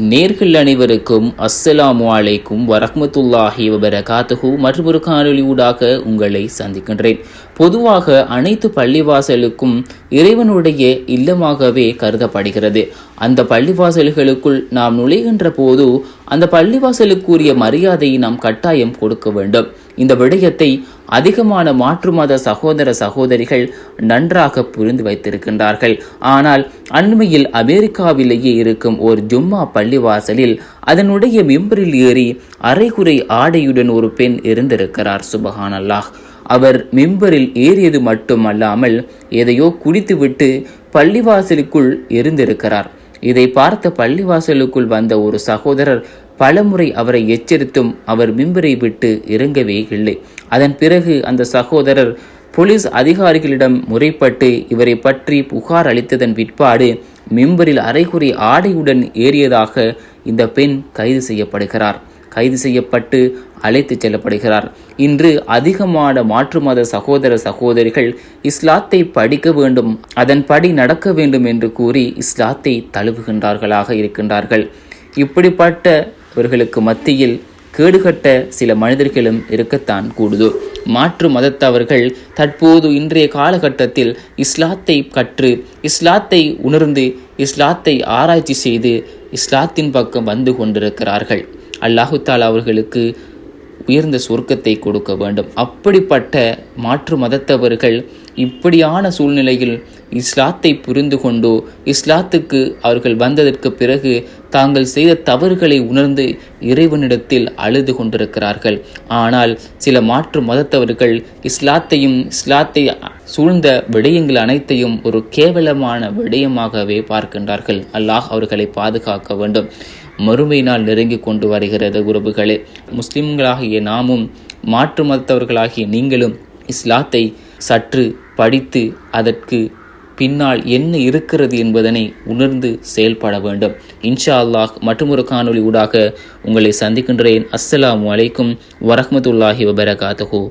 நேர்கள் அனைவருக்கும் அஸ்ஸலாமு அலைக்கும் வரஹமத்துல்லாஹி வபரகாத்துஹு. மற்றொரு காணொலியூடாக ஊடாக உங்களை சந்திக்கின்றேன். பொதுவாக அனைத்து பள்ளிவாசலுக்கும் இறைவனுடைய இல்லமாகவே கருதப்படுகிறது. அந்த பள்ளிவாசல்களுக்குள் நாம் நுழைகின்ற போது அந்த பள்ளிவாசலுக்குரிய மரியாதையை நாம் கட்டாயம் கொடுக்க வேண்டும். இந்த விடயத்தை அதிகமான மாற்று மத சகோதர சகோதரிகள் நன்றாக புரிந்து வைத்திருக்கின்றார்கள். ஆனால் அண்மையில் அமெரிக்காவிலேயே இருக்கும் ஒரு ஜும்மா பள்ளிவாசலில் அதனுடைய மெம்பரில் ஏறி அரைகுறை ஆடையுடன் ஒரு பெண் இருந்திருக்கிறார் சுபஹான் அல்லாஹ் அவர் மிம்பரில் ஏறியது மட்டுமல்லாமல் எதையோ குடித்துவிட்டு பள்ளிவாசலுக்குள் இருந்திருக்கிறார். இதை பார்த்த பள்ளிவாசலுக்குள் வந்த ஒரு சகோதரர் பலமுறை அவரை எச்சரித்தும் அவர் மிம்பரை விட்டு இறங்கவே இல்லை. அதன் பிறகு அந்த சகோதரர் போலீஸ் அதிகாரிகளிடம் முறைப்பட்டு இவரை பற்றி புகார் அளித்ததன் பிற்பாடு மிம்பரில் அரைகுறை ஆடையுடன் ஏறியதாக இந்த பெண் கைது செய்யப்படுகிறார். கைது செய்யப்பட்டு அழைத்துச் செல்லப்படுகிறார். இன்று அதிகமான மாற்று மத சகோதர சகோதரிகள் இஸ்லாத்தை படிக்க வேண்டும் அதன்படி நடக்க வேண்டும் என்று கூறி இஸ்லாத்தை தழுவுகின்றார்களாக இருக்கின்றார்கள். இப்படிப்பட்டவர்களுக்கு மத்தியில் கேடுகட்ட சில மனிதர்களும் இருக்கத்தான் கூடுது. மாற்று மதத்தவர்கள் தற்போது இன்றைய காலகட்டத்தில் இஸ்லாத்தை கற்று இஸ்லாத்தை உணர்ந்து இஸ்லாத்தை ஆராய்ச்சி செய்து இஸ்லாத்தின் பக்கம் வந்து கொண்டிருக்கிறார்கள். அல்லாஹு தாலா அவர்களுக்கு உயர்ந்த சொர்க்கத்தை கொடுக்க வேண்டும். அப்படிப்பட்ட மாற்று மதத்தவர்கள் இப்படியான சூழ்நிலையில் இஸ்லாத்தை புரிந்து கொண்டோ இஸ்லாத்துக்கு அவர்கள் வந்ததற்கு பிறகு தாங்கள் செய்த தவறுகளை உணர்ந்து இறைவனிடத்தில் அழுது கொண்டிருக்கிறார்கள். ஆனால் சில மாற்று மதத்தவர்கள் இஸ்லாத்தையும் இஸ்லாத்தை சூழ்ந்த விடயங்கள் அனைத்தையும் ஒரு கேவலமான விடயமாகவே பார்க்கின்றார்கள். அல்லாஹ் அவர்களை பாதுகாக்க வேண்டும். மறுமை நாள் நெருங்கி கொண்டு வருகிறது உறவுகளே. முஸ்லிம்களாகிய நாமும் மாற்று மதத்தவர்களாகிய நீங்களும் இஸ்லாத்தை சற்று படித்து அதற்கு பின்னால் என்ன இருக்கிறது என்பதனை உணர்ந்து செயல்பட வேண்டும். இன்ஷா அல்லாஹ் மற்றொரு காணொலி ஊடாக உங்களை சந்திக்கின்றேன். அஸ்ஸலாமு அலைக்கும் வரஹ்மத்துல்லாஹி வபரகாத்துஹூ.